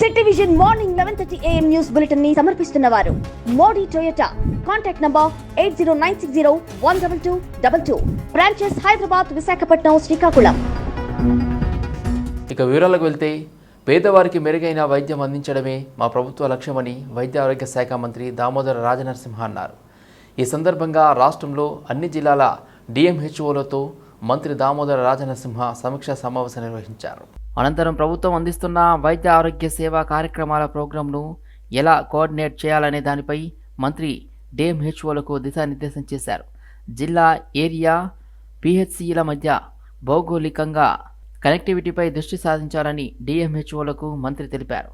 City vision morning eleven thirty AM news బులెటిన్ని సమర్పిస్తున్న వారు. Modi Toyota. Contact number eight zero nine six zero one double two double two. Branches Hyderabad Visakhapatnam Srikakulam. ఇక వివరాలకు వెళ్తే పేదవారికి మెరుగైన వైద్యం అందించడమే మా ప్రభుత్వ లక్ష్యమని వైద్య ఆరోగ్య శాఖ మంత్రి దామోదర రాజనరసింహ అన్నారు. ఈ సందర్భంగా రాష్ట్రంలో అన్ని జిల్లాల డిఎంహెచ్ఓలతో మంత్రి దామోదర రాజనరసింహ సమీక్షా సమావేశం నిర్వహించారు. అనంతరం ప్రభుత్వం అందిస్తున్న వైద్య ఆరోగ్య సేవా కార్యక్రమాల ప్రోగ్రాంను ఎలా కోఆర్డినేట్ చేయాలనే దానిపై మంత్రి డిఎంహెచ్ఓలకు దిశానిర్దేశం చేశారు. జిల్లా ఏరియా పిహెచ్సిల మధ్య భౌగోళికంగా కనెక్టివిటీపై దృష్టి సాధించాలని డిఎంహెచ్ఓలకు మంత్రి తెలిపారు.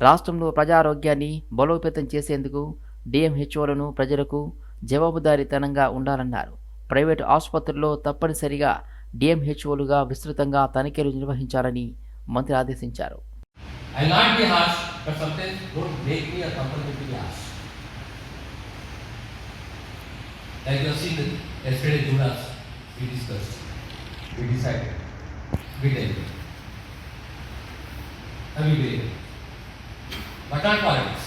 రాష్ట్రంలో ప్రజారోగ్యాన్ని బలోపేతం చేసేందుకు డిఎంహెచ్ఓలను ప్రజలకు జవాబుదారీతనంగా ఉండాలన్నారు. ప్రైవేటు ఆసుపత్రుల్లో తప్పనిసరిగా డిఎంహెచ్ఓలుగా విస్తృతంగా తనిఖీలు నిర్వహించాలని మంత్రి ఆదేశించారు I'll not be harsh, but sometimes don't make me a company to be harsh. Like you have seen that yesterday Judas, we discussed, we decided, we tell you. And we did. But not politics.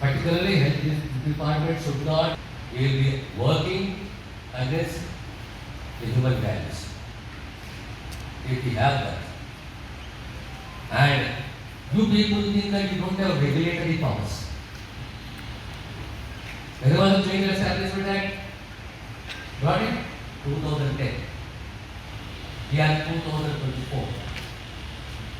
Particularly health department should not, will be working against the human values. If we have that. And you people think that you don't have regulatory powers. Was a Change Establishment Act, got it? 2010. We are 2024.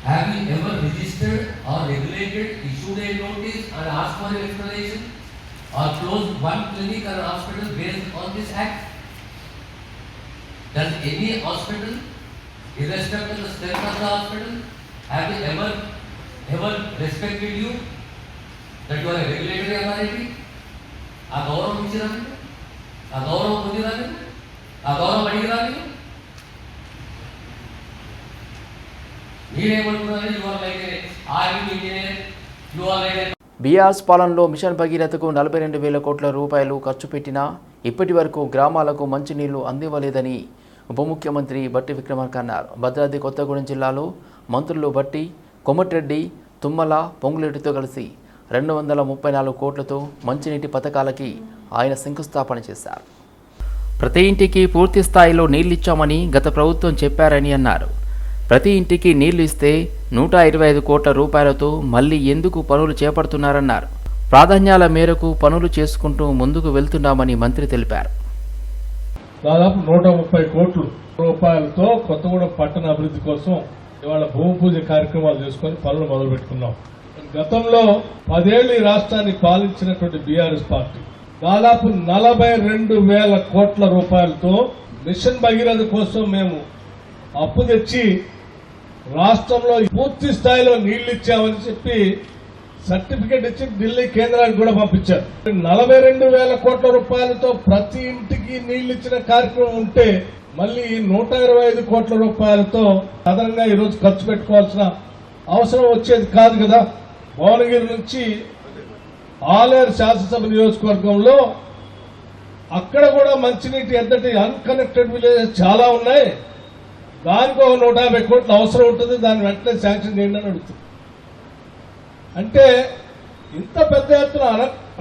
Have you ever registered or regulated, issued a notice and asked for an explanation? Or closed one clinic or hospital based on this act? Does any hospital, irrespective of the strength of the hospital, have they ever, ever respected you? That you are a regulatory authority? ఆ గౌరవం ఇచ్చిరా ఆ గౌరవం పొందిరా ఆ గౌరవం అడిగిరా మీరు మీరేమనుకున్నారు you are like army engineer you are like BRS పాలనలో మిషన్ భగీరథకు నలభై రెండు వేల కోట్ల రూపాయలు ఖర్చు పెట్టినా ఇప్పటి వరకు గ్రామాలకు మంచినీళ్ళు అందివ్వలేదని ఉప ముఖ్యమంత్రి బట్టి విక్రమార్క అన్నారు. భద్రాద్రి కొత్తగూడెం జిల్లాలో మంత్రులు బట్టి కొమటిరెడ్డి తుమ్మల పొంగులేటితో కలిసి రెండు వందల ముప్పై నాలుగు కోట్లతో మంచినీటి పథకాలకి ఆయన శంకుస్థాపన చేశారు. ప్రతి ఇంటికి పూర్తి స్థాయిలో నీళ్ళిచ్చామని గత ప్రభుత్వం చెప్పారని అన్నారు. ప్రతి ఇంటికి నీళ్ళు ఇస్తే నూట ఇరవై ఐదు కోట్ల రూపాయలతో మళ్ళీ ఎందుకు పనులు చేపడుతున్నారన్నారు. ప్రాధాన్యాల మేరకు పనులు చేసుకుంటూ ముందుకు వెళ్తున్నామని మంత్రి తెలిపారు. దాదాపు నూట ముప్పై కోట్లు రూపాయలతో కొత్తగూడెం పట్టణ అభివృద్ధి కోసం ఇవాళ భూమి పూజ కార్యక్రమాలు చేసుకొని పనులు మొదలు పెట్టుకున్నాం గతంలో పదేళ్ళు ఈ రాష్ట్రాన్ని పాలించినటువంటి బీఆర్ఎస్ పార్టీ దాదాపు నలభై రెండు వేల కోట్ల రూపాయలతో మిషన్ భగీరథ కోసం మేము అప్పు తెచ్చి రాష్ట్రంలో పూర్తి స్థాయిలో నీళ్ళు ఇచ్చామని చెప్పి సర్టిఫికేట్ ఇచ్చి ఢిల్లీ కేంద్రానికి కూడా పంపించారు. నలభై రెండు వేల కోట్ల రూపాయలతో ప్రతి ఇంటికి నీళ్ళు ఇచ్చిన కార్యక్రమం ఉంటే మళ్ళీ నూట ఇరవై ఐదు కోట్ల రూపాయలతో అదనంగా ఈరోజు ఖర్చు పెట్టుకోవాల్సిన అవసరం వచ్చేది కాదు కదా. భువనగిరి నుంచి ఆలేరు శాసనసభ నియోజకవర్గంలో అక్కడ కూడా మంచినీటి ఎంతటి అన్కనెక్టెడ్ విలేజెస్ చాలా ఉన్నాయి. దానికి ఒక నూట యాభై కోట్లు అవసరం ఉంటుంది. దాన్ని వెంటనే శాంక్షన్ చేయండి అని అడుగుతుంది అంటే ఇంత పెద్ద ఎత్తున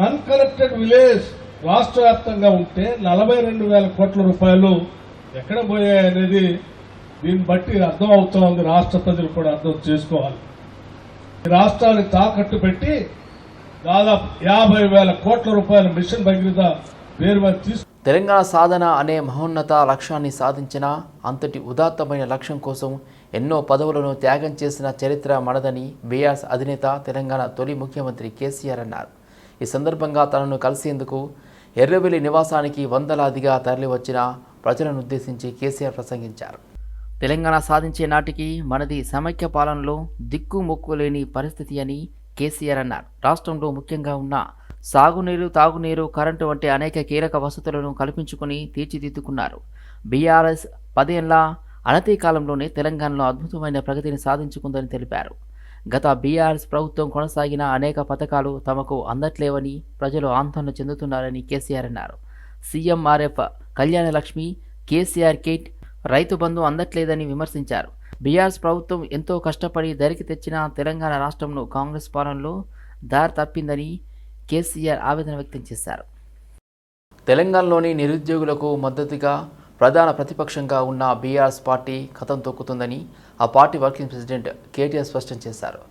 అన్కనెక్టెడ్ విలేజ్ రాష్ట్ర వ్యాప్తంగా ఉంటే నలభై రెండు వేల కోట్ల రూపాయలు ఎక్కడ పోయాయి అనేది దీన్ని బట్టి అర్థం అవుతా ఉంది రాష్ట్ర ప్రజలు కూడా అర్థం చేసుకోవాలి. రాష్ట్రాన్ని తాకట్టు పెట్టి దాదాపు యాభై వేల కోట్ల రూపాయల మిషన్ భగీరథ పేరు మీద తీసుకు తెలంగాణ సాధన అనే మహోన్నత లక్ష్యాన్ని సాధించిన అంతటి ఉదాత్తమైన లక్ష్యం కోసం ఎన్నో పదవులను త్యాగం చేసిన చరిత్ర మనదని బీఆర్ఎస్ అధినేత తెలంగాణ తొలి ముఖ్యమంత్రి కేసీఆర్ అన్నారు. ఈ సందర్భంగా తనను కలిసేందుకు ఎర్రవెల్లి నివాసానికి వందలాదిగా తరలివచ్చిన ప్రజలను ఉద్దేశించి కేసీఆర్ ప్రసంగించారు. తెలంగాణ సాధించే నాటికి మనది సమైక్య పాలనలో దిక్కు మొక్కు లేని పరిస్థితి అని కేసీఆర్ అన్నారు. రాష్ట్రంలో ముఖ్యంగా ఉన్న సాగునీరు తాగునీరు కరెంటు వంటి అనేక కీలక వసతులను కల్పించుకుని తీర్చిదిద్దుకున్నారు. బీఆర్ఎస్ పదేళ్ళ అనతి కాలంలోనే తెలంగాణలో అద్భుతమైన ప్రగతిని సాధించుకుందని తెలిపారు. గత బీఆర్ఎస్ ప్రభుత్వం కొనసాగిన అనేక పథకాలు తమకు అందట్లేవని ప్రజలు ఆందోళన చెందుతున్నారని కేసీఆర్ అన్నారు. సీఎంఆర్ఎఫ్ కళ్యాణ లక్ష్మి కేసీఆర్ కిట్ రైతు బంధు అందట్లేదని విమర్శించారు. బీఆర్ఎస్ ప్రభుత్వం ఎంతో కష్టపడి దరికి తెచ్చిన తెలంగాణ రాష్ట్రంలో కాంగ్రెస్ పాలనలో దారి తప్పిందని కేసీఆర్ ఆవేదన వ్యక్తం చేశారు. తెలంగాణలోని నిరుద్యోగులకు మద్దతుగా ప్రధాన ప్రతిపక్షంగా ఉన్న బీఆర్ఎస్ పార్టీ కథం తొక్కుతుందని ఆ పార్టీ వర్కింగ్ ప్రెసిడెంట్ కేటీఆర్ స్పష్టం చేశారు.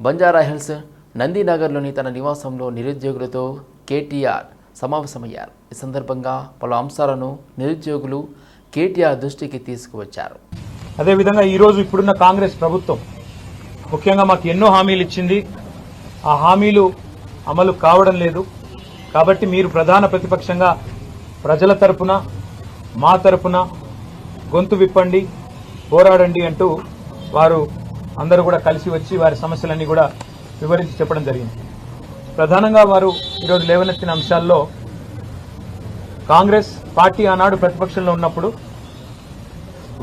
బంజారా హిల్స్ నందీనగర్లోని తన నివాసంలో నిరుద్యోగులతో కేటీఆర్ సమావేశమయ్యారు. ఈ సందర్భంగా పలు అంశాలను నిరుద్యోగులు కేటీఆర్ దృష్టికి తీసుకువచ్చారు. అదేవిధంగా ఈరోజు ఇప్పుడున్న కాంగ్రెస్ ప్రభుత్వం ముఖ్యంగా మాకు ఎన్నో హామీలు ఇచ్చింది. ఆ హామీలు అమలు కావడం లేదు. కాబట్టి మీరు ప్రధాన ప్రతిపక్షంగా ప్రజల తరపున మా తరపున గొంతు విప్పండి పోరాడండి అంటూ వారు అందరూ కూడా కలిసి వచ్చి వారి సమస్యలన్నీ కూడా వివరించి చెప్పడం జరిగింది. ప్రధానంగా వారు ఈరోజు లేవనెత్తిన అంశాల్లో కాంగ్రెస్ పార్టీ ఆనాడు ప్రతిపక్షంలో ఉన్నప్పుడు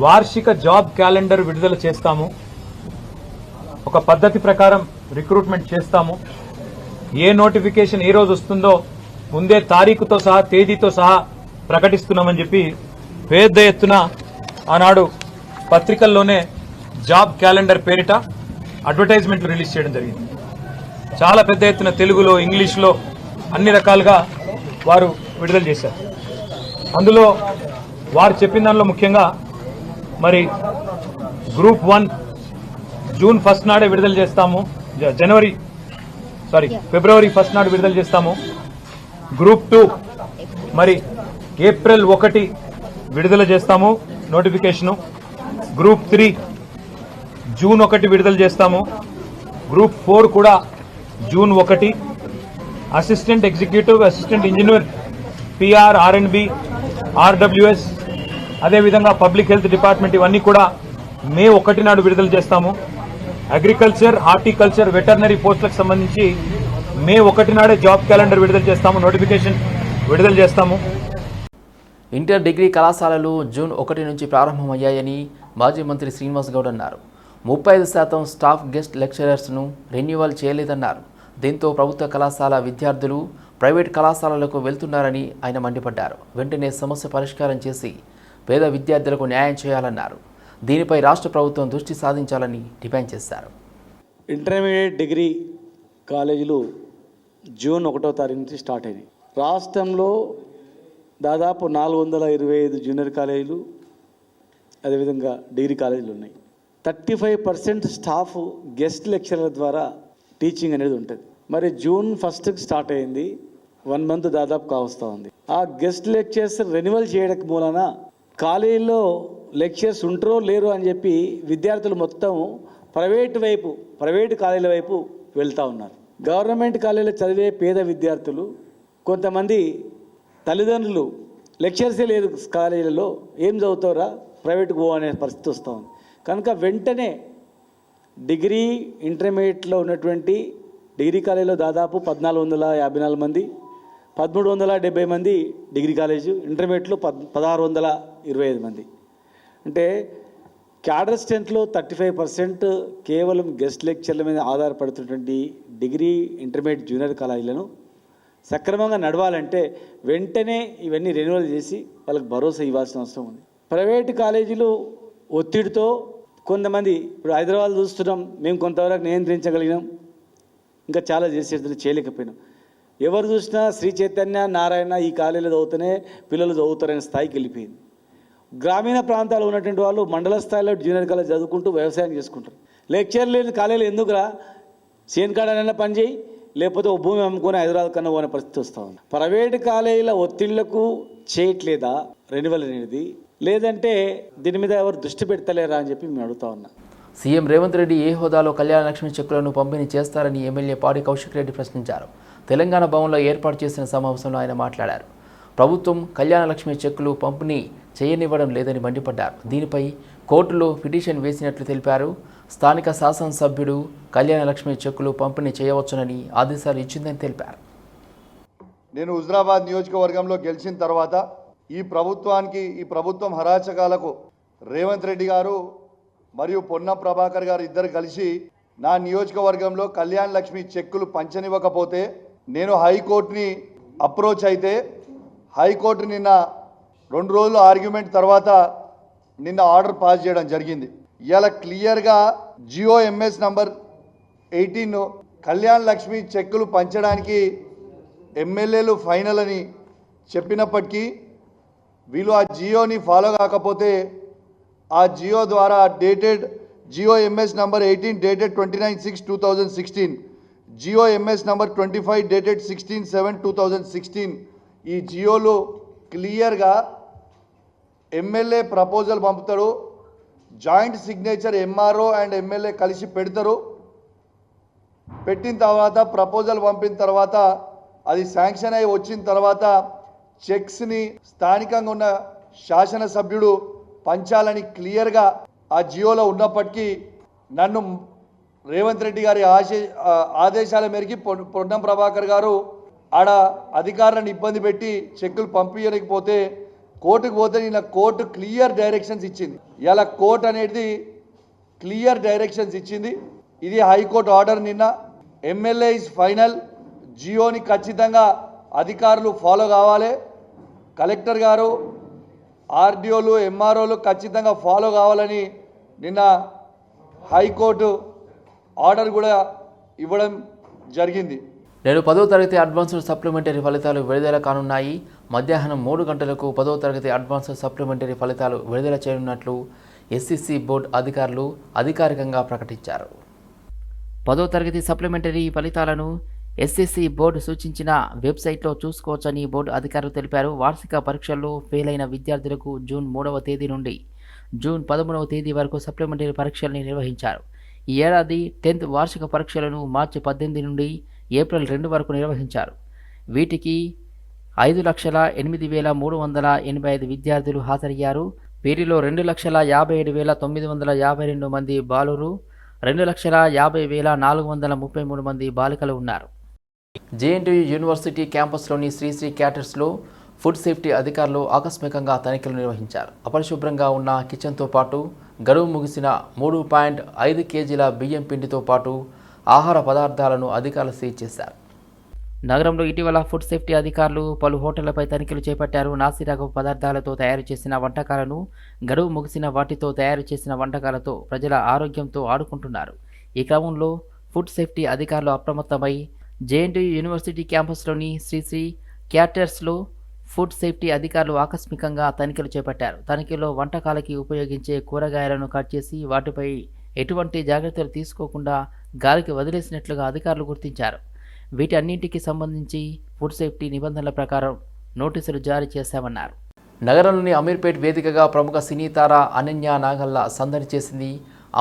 వార్షిక జాబ్ క్యాలెండర్ విడుదల చేస్తాము. ఒక పద్ధతి ప్రకారం రిక్రూట్మెంట్ చేస్తాము. ఏ నోటిఫికేషన్ ఏ రోజు వస్తుందో ముందే తారీఖుతో సహా తేదీతో సహా ప్రకటిస్తున్నామని చెప్పి పెద్ద ఎత్తున ఆనాడు పత్రికల్లోనే జాబ్ క్యాలెండర్ పేరిట అడ్వర్టైజ్మెంట్లు రిలీజ్ చేయడం జరిగింది. చాలా పెద్ద ఎత్తున తెలుగులో ఇంగ్లీష్లో అన్ని రకాలుగా వారు విడుదల చేశారు. అందులో వారు చెప్పిన దానిలో ముఖ్యంగా మరి గ్రూప్ వన్ జూన్ ఫస్ట్ నాడే విడుదల చేస్తాము జనవరి సారీ ఫిబ్రవరి ఫస్ట్ నాడు విడుదల చేస్తాము. గ్రూప్ టూ మరి ఏప్రిల్ ఒకటి విడుదల చేస్తాము నోటిఫికేషను గ్రూప్ త్రీ జూన్ ఒకటి విడుదల చేస్తాము. గ్రూప్ ఫోర్ కూడా జూన్ ఒకటి. Assistant executive assistant engineer PR R and B RWS అదేవిధంగా పబ్లిక్ హెల్త్ డిపార్ట్మెంట్ ఇవన్నీ కూడా మే ఒకటి నాడు విడుదల చేస్తాము. అగ్రికల్చర్ హార్టికల్చర్ వెటర్నరీ పోస్టులకు సంబంధించి మే ఒకటి నాడే జాబ్ క్యాలెండర్ విడుదల చేస్తాము నోటిఫికేషన్ విడుదల చేస్తాము. ఇంటర్ డిగ్రీ కళాశాలలు జూన్ ఒకటి నుంచి ప్రారంభమయ్యాయని మాజీ మంత్రి శ్రీనివాస్ గౌడ్ అన్నారు. ముప్పై ఐదు శాతం స్టాఫ్ గెస్ట్ లెక్చరర్స్ను రెన్యువల్ చేయలేదన్నారు. దీంతో ప్రభుత్వ కళాశాల విద్యార్థులు ప్రైవేట్ కళాశాలలకు వెళ్తున్నారని ఆయన మండిపడ్డారు. వెంటనే సమస్య పరిష్కారం చేసి పేద విద్యార్థులకు న్యాయం చేయాలన్నారు. దీనిపై రాష్ట్ర ప్రభుత్వం దృష్టి సాధించాలని డిమాండ్ చేశారు. ఇంటర్మీడియట్ డిగ్రీ కాలేజీలు జూన్ ఒకటో తారీఖు నుంచి స్టార్ట్ అయినాయి. రాష్ట్రంలో దాదాపు నాలుగు వందల ఇరవై ఐదు జూనియర్ కాలేజీలు అదేవిధంగా డిగ్రీ కాలేజీలు ఉన్నాయి. Thirty five percent staff guest lecturer ద్వారా టీచింగ్ అనేది ఉంటుంది. మరి జూన్ ఫస్ట్కి స్టార్ట్ అయింది. వన్ మంత్ దాదాపు కావస్తూ ఉంది. ఆ గెస్ట్ లెక్చర్స్ రెన్యువల్ చేయడం మూలన కాలేజీలో లెక్చర్స్ ఉంటారో లేరు అని చెప్పి విద్యార్థులు మొత్తం ప్రైవేట్ వైపు ప్రైవేట్ కాలేజీల వైపు వెళ్తూ ఉన్నారు. గవర్నమెంట్ కాలేజీలో చదివే పేద విద్యార్థులు కొంతమంది తల్లిదండ్రులు లెక్చర్సే లేదు కాలేజీలలో ఏం చదువుతారా ప్రైవేట్కి పో అనే పరిస్థితి వస్తూ ఉంది. కనుక వెంటనే డిగ్రీ ఇంటర్మీడియట్లో ఉన్నటువంటి డిగ్రీ కాలేజీలో దాదాపు పద్నాలుగు వందల యాభై నాలుగు మంది పదమూడు వందల డెబ్బై మంది డిగ్రీ కాలేజు ఇంటర్మీడియట్లో పద్ పదహారు వందల ఇరవై ఐదు మంది. అంటే క్యాడర్ స్ట్రెంత్లో థర్టీ ఫైవ్ పర్సెంట్ కేవలం గెస్ట్ లెక్చర్ల మీద ఆధారపడుతున్నటువంటి డిగ్రీ ఇంటర్మీడియట్ జూనియర్ కాలేజీలను సక్రమంగా నడవాలంటే వెంటనే ఇవన్నీ రెన్యువల్ చేసి వాళ్ళకి భరోసా ఇవ్వాల్సిన అవసరం ఉంది. ప్రైవేట్ కాలేజీలు ఒత్తిడితో కొంతమంది ఇప్పుడు హైదరాబాద్ చూస్తున్నాం మేము కొంతవరకు నియంత్రించగలిగినాం. ఇంకా చాలా చేసేది చేయలేకపోయినాం. ఎవరు చూసినా శ్రీ చైతన్య నారాయణ ఈ కాలేజీలో చదువుతూనే పిల్లలు చదువుతారనే స్థాయికి వెళ్ళిపోయింది. గ్రామీణ ప్రాంతాల్లో ఉన్నటువంటి వాళ్ళు మండల స్థాయిలో జూనియర్ కాలేజ్ చదువుకుంటూ వ్యవసాయం చేసుకుంటారు. లెక్చర్ లేని కాలేజీలు ఎందుకురా? సేన్ కాడనైనా పని చేయి లేకపోతే ఓ భూమి అమ్ముకొని హైదరాబాద్ కన్నా పోయిన పరిస్థితి వస్తూ ఉంది. ప్రైవేట్ కాలేజీల ఒత్తిళ్ళకు చేయట్లేదా? రెన్యువల్ అనేది లేదంటే దీని మీద ఎవరు దృష్టి పెడతలేరా అని చెప్పి మేము అడుగుతా ఉన్నా. సీఎం రేవంత్ రెడ్డి ఏ హోదాలో కళ్యాణ లక్ష్మి చెక్కులను పంపిణీ చేస్తారని ఎమ్మెల్యే పాడి కౌశిక్ రెడ్డి ప్రశ్నించారు. తెలంగాణ భవన్లో ఏర్పాటు చేసిన సమావేశంలో ఆయన మాట్లాడారు. ప్రభుత్వం కళ్యాణలక్ష్మి చెక్కులు పంపిణీ చేయనివ్వడం లేదని మండిపడ్డారు. దీనిపై కోర్టులో పిటిషన్ వేసినట్లు తెలిపారు. స్థానిక శాసనసభ్యుడు కళ్యాణలక్ష్మి చెక్కులు పంపిణీ చేయవచ్చునని ఆదేశాలు ఇచ్చిందని తెలిపారు. నేను హుజరాబాద్ నియోజకవర్గంలో గెలిచిన తర్వాత ఈ ప్రభుత్వానికి ఈ ప్రభుత్వం హరాచకాలకు రేవంత్ రెడ్డి గారు మరియు పొన్న ప్రభాకర్ గారు ఇద్దరు కలిసి నా నియోజకవర్గంలో కళ్యాణ్ లక్ష్మి చెక్కులు పంచనివ్వకపోతే నేను హైకోర్టుని అప్రోచ్ అయితే హైకోర్టు నిన్న రెండు రోజులు ఆర్గ్యుమెంట్ తర్వాత నిన్న ఆర్డర్ పాస్ చేయడం జరిగింది. ఇలా క్లియర్గా GO MS number eighteen Kalyana Lakshmi చెక్కులు పంచడానికి ఎమ్మెల్యేలు ఫైనల్ అని చెప్పినప్పటికీ వీళ్ళు ఆ జియోని ఫాలో కాకపోతే ఆ జియో ద్వారా dated GO MS number eighteen dated twenty nine six two thousand sixteen GO MS number twenty five dated sixteen seven two thousand sixteen. ఈ జియోలో క్లియర్గా ఎమ్మెల్యే ప్రపోజల్ పంపుతారు. Joint signature MRO and MLA కలిసి పెడతారు. పెట్టిన తర్వాత proposal పంపిన తర్వాత అది శాంక్షన్ అయి వచ్చిన తర్వాత చెక్స్ని స్థానికంగా ఉన్న శాసనసభ్యుడు పంచాలని క్లియర్గా ఆ జియోలో ఉన్నప్పటికీ నన్ను రేవంత్ రెడ్డి గారి ఆశ ఆదేశాల మేరకు పొన్నం ప్రభాకర్ గారు ఆడ అధికారులను ఇబ్బంది పెట్టి చెక్కులు పంపించలేకపోతే కోర్టుకు పోతే నిన్న కోర్టు క్లియర్ డైరెక్షన్స్ ఇచ్చింది. ఇలా కోర్టు అనేది క్లియర్ డైరెక్షన్స్ ఇచ్చింది. ఇది హైకోర్టు ఆర్డర్ నిన్న. MLA is final. జియోని ఖచ్చితంగా అధికారులు ఫాలో కావాలి. కలెక్టర్ గారు ఆర్డీఓలు ఎంఆర్ఓలు ఖచ్చితంగా ఫాలో కావాలని నిన్న హైకోర్టు ఆర్డర్ కూడా ఇవ్వడం జరిగింది. నేడు పదో తరగతి అడ్వాన్స్డ్ సప్లిమెంటరీ ఫలితాలు విడుదల కానున్నాయి. మధ్యాహ్నం మూడు గంటలకు పదో తరగతి అడ్వాన్స్డ్ సప్లిమెంటరీ ఫలితాలు విడుదల చేయనున్నట్లు ఎస్సిసి బోర్డు అధికారులు అధికారికంగా ప్రకటించారు. పదో తరగతి సప్లిమెంటరీ ఫలితాలను ఎస్ఎస్సి బోర్డు సూచించిన వెబ్సైట్లో చూసుకోవచ్చని బోర్డు అధికారులు తెలిపారు. వార్షిక పరీక్షల్లో ఫెయిల్ అయిన విద్యార్థులకు జూన్ మూడవ తేదీ నుండి జూన్ పదమూడవ తేదీ వరకు సప్లిమెంటరీ పరీక్షల్ని నిర్వహించారు. ఈ ఏడాది టెన్త్ వార్షిక పరీక్షలను మార్చి పద్దెనిమిది నుండి ఏప్రిల్ రెండు వరకు నిర్వహించారు. వీటికి ఐదు లక్షల ఎనిమిది వేల మూడు వందల ఎనభై ఐదు విద్యార్థులు హాజరయ్యారు. వీరిలో రెండు లక్షల యాభై ఏడు వేల తొమ్మిది వందల యాభై రెండు మంది బాలురు రెండు లక్షల యాభై వేల నాలుగు వందల ముప్పై మూడు మంది బాలికలు ఉన్నారు. జేఎన్టీయూ యూనివర్సిటీ క్యాంపస్లోని శ్రీశ్రీ క్యాటర్స్లో ఫుడ్ సేఫ్టీ అధికారులు ఆకస్మికంగా తనిఖీలు నిర్వహించారు. అపరిశుభ్రంగా ఉన్న కిచెన్తో పాటు గడువు ముగిసిన మూడు పాయింట్ ఐదు కేజీల బియ్యం పిండితో పాటు ఆహార పదార్థాలను అధికారులు సీజ్ చేశారు. నగరంలో ఇటీవల ఫుడ్ సేఫ్టీ అధికారులు పలు హోటళ్ళపై తనిఖీలు చేపట్టారు. నాసిరకపు పదార్థాలతో తయారు చేసిన వంటకాలను గడువు ముగిసిన వాటితో తయారు చేసిన వంటకాలతో ప్రజల ఆరోగ్యంతో ఆడుకుంటున్నారు. ఈ క్రమంలో ఫుడ్ సేఫ్టీ అధికారులు అప్రమత్తమై జేఎన్టీయూ యూనివర్సిటీ క్యాంపస్లోని శ్రీశ్రీ క్యాటర్స్లో ఫుడ్ సేఫ్టీ అధికారులు ఆకస్మికంగా తనిఖీలు చేపట్టారు. తనిఖీలో వంటకాలకి ఉపయోగించే కూరగాయలను కట్ చేసి వాటిపై ఎటువంటి జాగ్రత్తలు తీసుకోకుండా గాలికి వదిలేసినట్లుగా అధికారులు గుర్తించారు. వీటన్నింటికి సంబంధించి ఫుడ్ సేఫ్టీ నిబంధనల ప్రకారం నోటీసులు జారీ చేశామన్నారు. నగరంలోని అమీర్పేట్ వేదికగా ప్రముఖ సినీతార అనన్య నాగల్ల సందడి చేసింది.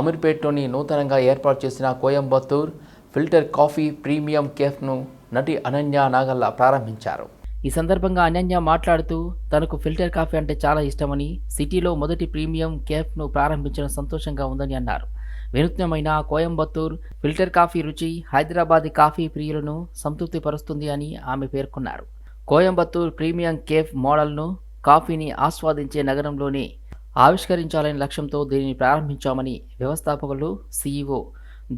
అమీర్పేట్లోని నూతనంగా ఏర్పాటు చేసిన కోయంబత్తూర్ ఫిల్టర్ కాఫీ ప్రీమియం కేఫ్ను నటి అనన్య నాగల్ల ప్రారంభించారు. ఈ సందర్భంగా అనన్య మాట్లాడుతూ తనకు ఫిల్టర్ కాఫీ అంటే చాలా ఇష్టమని సిటీలో మొదటి ప్రీమియం కేఫ్ను ప్రారంభించడం సంతోషంగా ఉందని అన్నారు. వినూత్నమైన కోయంబత్తూర్ ఫిల్టర్ కాఫీ రుచి హైదరాబాదీ కాఫీ ప్రియులను సంతృప్తిపరుస్తుంది అని ఆమె పేర్కొన్నారు. కోయంబత్తూర్ ప్రీమియం కేఫ్ మోడల్ను కాఫీని ఆస్వాదించే నగరంలోనే ఆవిష్కరించాలనే లక్ష్యంతో దీనిని ప్రారంభించామని వ్యవస్థాపకులు సీఈఓ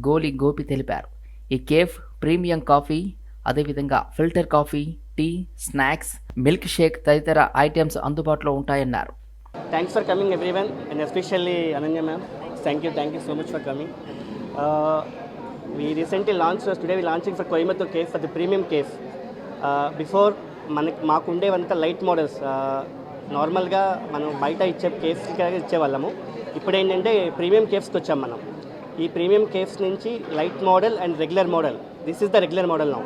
గోలి గోపి తెలిపారు. ఈ కేఫ్ ప్రీమియం కాఫీ అదేవిధంగా filter coffee tea snacks milkshake తదితర ఐటమ్స్ అందుబాటులో ఉంటాయన్నారు. Thanks for coming everyone and especially Ananya ma'am thank you thank you so much for coming me recently launch today we launching for Coimbatore cafe for the premium cafe before మనకి మాకుండేవంతా light models నార్మల్గా మనం బయట ఇచ్చే కేఫ్స్గా ఇచ్చేవాళ్ళము ఇప్పుడు ఏంటంటే premium కేఫ్స్కి వచ్చాం మనం. ఈ ప్రీమియం కేఫ్స్ నుంచి light model and regular model this is the regular model నా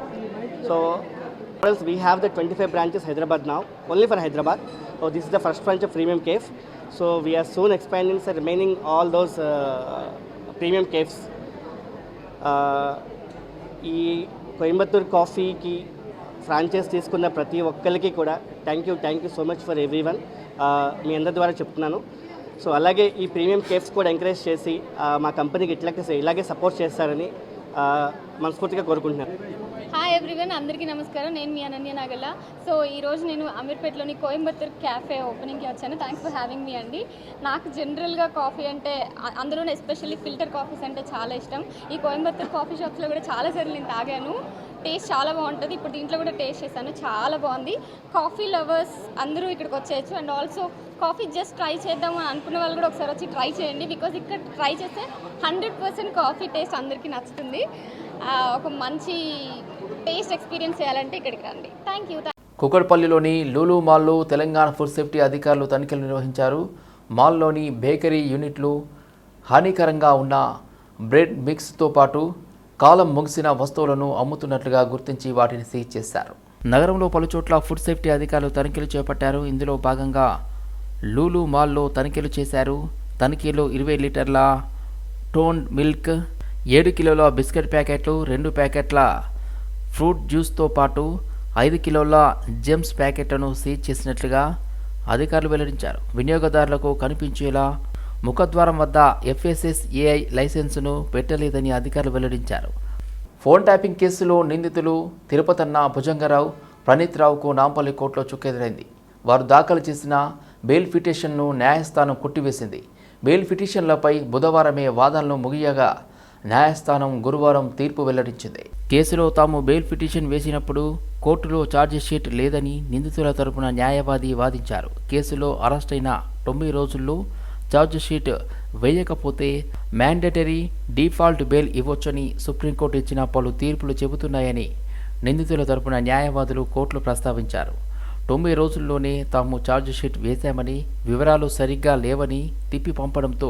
so friends we have the twenty five branches Hyderabad నా only for Hyderabad so this is the first branch premium cafe so we we're soon expanding the remaining all those premium cafes ఈ కోయంబత్తూర్ కాఫీకి franchise తీసుకున్న ప్రతి ఒక్కరికి కూడా thank you thank you so much for everyone మీ అందరి ద్వారా చెప్తున్నాను. So అలాగే ఈ ప్రీమియం కేఫ్స్ కూడా ఎంకరేజ్ చేసి మా కంపెనీకి ఇట్లా ఇలాగే సపోర్ట్ చేస్తారని మనస్ఫూర్తిగా కోరుకుంటున్నాను. హాయ్ ఎవ్రీవన్ అందరికీ నమస్కారం. నేను మీ అనన్య నాగల్ల సో ఈరోజు నేను అమీర్పేటలోని కోయంబత్తూర్ క్యాఫే ఓపెనింగ్కి వచ్చాను. థ్యాంక్స్ ఫర్ హ్యావింగ్ మీ అండి. నాకు జనరల్గా కాఫీ అంటే అందులోనే ఎస్పెషల్లీ ఫిల్టర్ కాఫీస్ అంటే చాలా ఇష్టం. ఈ కోయంబత్తూర్ కాఫీ షాప్స్లో కూడా చాలాసార్లు నేను తాగాను. టేస్ట్ చాలా బాగుంటుంది. ఇప్పుడు దీంట్లో కూడా టేస్ట్ చేశాను. చాలా బాగుంది. కాఫీ లవర్స్ అందరూ ఇక్కడికి వచ్చేయచ్చు. And also coffee just try చేద్దాం అని అనుకున్న వాళ్ళు కూడా ఒకసారి వచ్చి ట్రై చేయండి. బికాజ్ ఇక్కడ ట్రై చేస్తే హండ్రెడ్ పర్సెంట్ కాఫీ టేస్ట్ అందరికీ నచ్చుతుంది. ఒక మంచి టేస్ట్ ఎక్స్పీరియన్స్ చేయాలంటే ఇక్కడికి రండి. థ్యాంక్ యూ కుకట్పల్లిలోని లూలు మాల్లో తెలంగాణ ఫుడ్ సేఫ్టీ అధికారులు తనిఖీలు నిర్వహించారు. మాల్లోని బేకరీ యూనిట్లు హానికరంగా ఉన్న బ్రెడ్ మిక్స్తో పాటు కాలం ముగిసిన వస్తువులను అమ్ముతున్నట్లుగా గుర్తించి వాటిని సీజ్ చేశారు. నగరంలో పలుచోట్ల ఫుడ్ సేఫ్టీ అధికారులు తనిఖీలు చేపట్టారు. ఇందులో భాగంగా లూలు మాల్లో తనిఖీలు చేశారు. తనిఖీలో ఇరవై లీటర్ల టోన్ మిల్క్ ఏడు కిలోల బిస్కెట్ ప్యాకెట్లు రెండు ప్యాకెట్ల ఫ్రూట్ జ్యూస్తో పాటు ఐదు కిలోల జెమ్స్ ప్యాకెట్లను సీజ్ చేసినట్లుగా అధికారులు వెల్లడించారు. వినియోగదారులకు కనిపించేలా ముఖద్వారం వద్ద ఎఫ్ఎస్ఎస్ఏఐ లైసెన్సును పెట్టలేదని అధికారులు వెల్లడించారు. ఫోన్ ట్యాపింగ్ కేసులో నిందితులు తిరుపతన్న భుజంగరావు ప్రణీత్ రావుకు నాంపల్లి కోర్టులో చుక్కెదురైంది. వారు దాఖలు చేసిన బెయిల్ పిటిషన్ను న్యాయస్థానం కొట్టివేసింది. బెయిల్ పిటిషన్లపై బుధవారమే వాదనలు ముగియగా న్యాయస్థానం గురువారం తీర్పు వెల్లడించింది. కేసులో తాము బెయిల్ పిటిషన్ వేసినప్పుడు కోర్టులో ఛార్జ్ షీట్ లేదని నిందితుల తరపున న్యాయవాది వాదించారు. కేసులో అరెస్ట్ అయిన తొమ్మిది రోజుల్లో ఛార్జ్షీట్ వేయకపోతే మ్యాండేటరీ డిఫాల్ట్ బెయిల్ ఇవ్వొచ్చని సుప్రీంకోర్టు ఇచ్చిన పలు తీర్పులు చెబుతున్నాయని నిందితుల తరపున న్యాయవాదులు కోర్టులో ప్రస్తావించారు. తొమ్మిది రోజుల్లోనే తాము ఛార్జ్షీట్ వేశామని వివరాలు సరిగ్గా లేవని తిప్పి పంపడంతో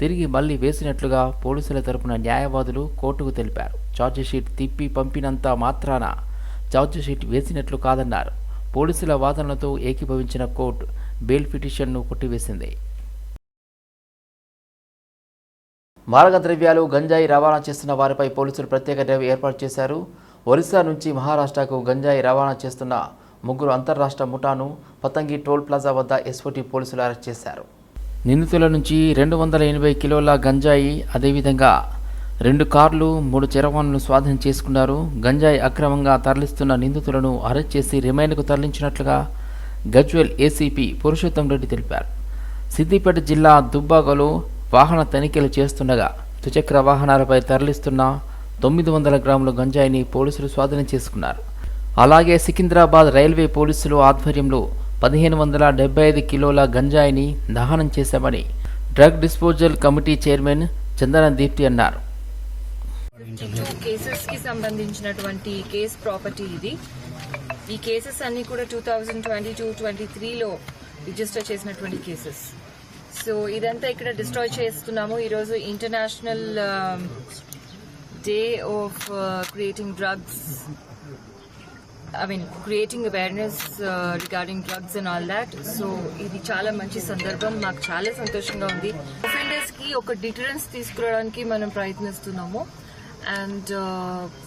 తిరిగి మళ్ళీ వేసినట్లుగా పోలీసుల తరపున న్యాయవాదులు కోర్టుకు తెలిపారు. ఛార్జ్షీట్ తిప్పి పంపినంత మాత్రాన ఛార్జ్షీట్ వేసినట్లు కాదన్నారు. పోలీసుల వాదనలతో ఏకీభవించిన కోర్టు బెయిల్ పిటిషన్ను కొట్టివేసింది. మారక ద్రవ్యాలు గంజాయి రవాణా చేస్తున్న వారిపై పోలీసులు ప్రత్యేక డ్రైవ్ ఏర్పాటు చేశారు. ఒరిస్సా నుంచి మహారాష్ట్రకు గంజాయి రవాణా చేస్తున్న ముగ్గురు అంతర్రాష్ట్ర ముఠాను పతంగి టోల్ ప్లాజా వద్ద ఎస్ఓటీ పోలీసులు అరెస్ట్ చేశారు. నిందితుల నుంచి రెండు వందల ఎనభై కిలోల గంజాయి అదేవిధంగా రెండు కార్లు మూడు చరవాణులను స్వాధీనం చేసుకున్నారు. గంజాయి అక్రమంగా తరలిస్తున్న నిందితులను అరెస్ట్ చేసి రిమైండ్కు తరలించినట్లుగా గజ్వెల్ ఏసీపీ పురుషోత్తం రెడ్డి తెలిపారు. సిద్దిపేట జిల్లా దుబ్బాకలో వాహన తనిఖీలు చేస్తుండగా ద్విచక్ర వాహనాలపై తరలిస్తున్న తొమ్మిది వందల గ్రాముల గంజాయిని పోలీసులు స్వాధీనం చేసుకున్నారు. అలాగే సికింద్రాబాద్ రైల్వే పోలీసులు ఆధ్వర్యంలో పదిహేను వందల డెబ్బై ఐదు కిలోల గంజాయిని దహనం చేశామని drug disposal committee chairman Chandana Deepti అన్నారు. కేసెస్కి సంబంధించినటువంటి కేస్ ప్రాపర్టీ ఇది. ఈ కేసెస్ అన్ని కూడా two thousand twenty two twenty త్రీలో రిజిస్టర్ చేసినటువంటి కేసెస్ సో ఇదంతా ఇక్కడ డిస్ట్రాయ్ చేస్తున్నాము. ఈరోజు international day of creating drugs I mean creating awareness regarding drugs and all that so ఇది చాలా మంచి సందర్భం. నాకు చాలా సంతోషంగా ఉంది. అఫెండర్స్కి ఒక డిటరెన్స్ తీసుకురావడానికి మనం ప్రయత్నిస్తున్నాము. అండ్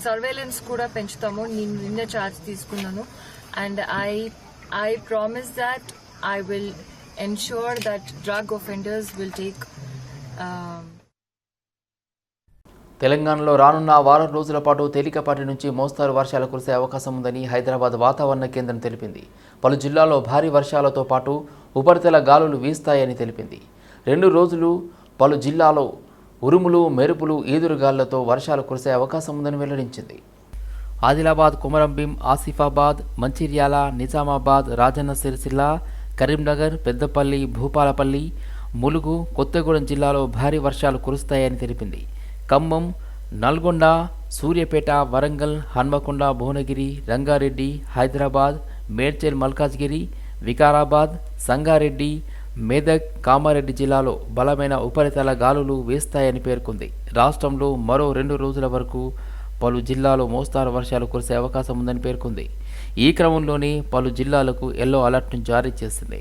సర్వేలెన్స్ uh, కూడా పెంచుతాము. నేను నిన్న ఛార్జ్ తీసుకున్నాను. And I I promise that I will ensure that drug offenders will take తెలంగాణలో రానున్న వారం రోజుల పాటు తేలికపాటి నుంచి మోస్తారు వర్షాలు కురిసే అవకాశం ఉందని హైదరాబాద్ వాతావరణ కేంద్రం తెలిపింది. పలు జిల్లాల్లో భారీ వర్షాలతో పాటు ఉపరితల గాలులు వీస్తాయని తెలిపింది. రెండు రోజులు పలు జిల్లాలో ఉరుములు మెరుపులు ఈదురుగాళ్ళతో వర్షాలు కురిసే అవకాశం ఉందని వెల్లడించింది. ఆదిలాబాద్ కుమరంభీం ఆసిఫాబాద్ మంచిర్యాల నిజామాబాద్ రాజన్న సిరిసిల్ల కరీంనగర్ పెద్దపల్లి భూపాలపల్లి ములుగు కొత్తగూడెం జిల్లాలో భారీ వర్షాలు కురుస్తాయని తెలిపింది. ఖమ్మం నల్గొండ సూర్యాపేట వరంగల్ హన్మకొండ భువనగిరి రంగారెడ్డి హైదరాబాద్ మేడ్చల్ మల్కాజ్గిరి వికారాబాద్ సంగారెడ్డి మేదక్ కామారెడ్డి జిల్లాలో బలమైన ఉపరితల గాలులు వేస్తాయని పేర్కొంది. రాష్ట్రంలో మరో రెండు రోజుల వరకు పలు జిల్లాలో మోస్తారు వర్షాలు కురిసే అవకాశం ఉందని పేర్కొంది. ఈ క్రమంలోనే పలు జిల్లాలకు ఎల్లో అలర్ట్ను జారీ చేసింది.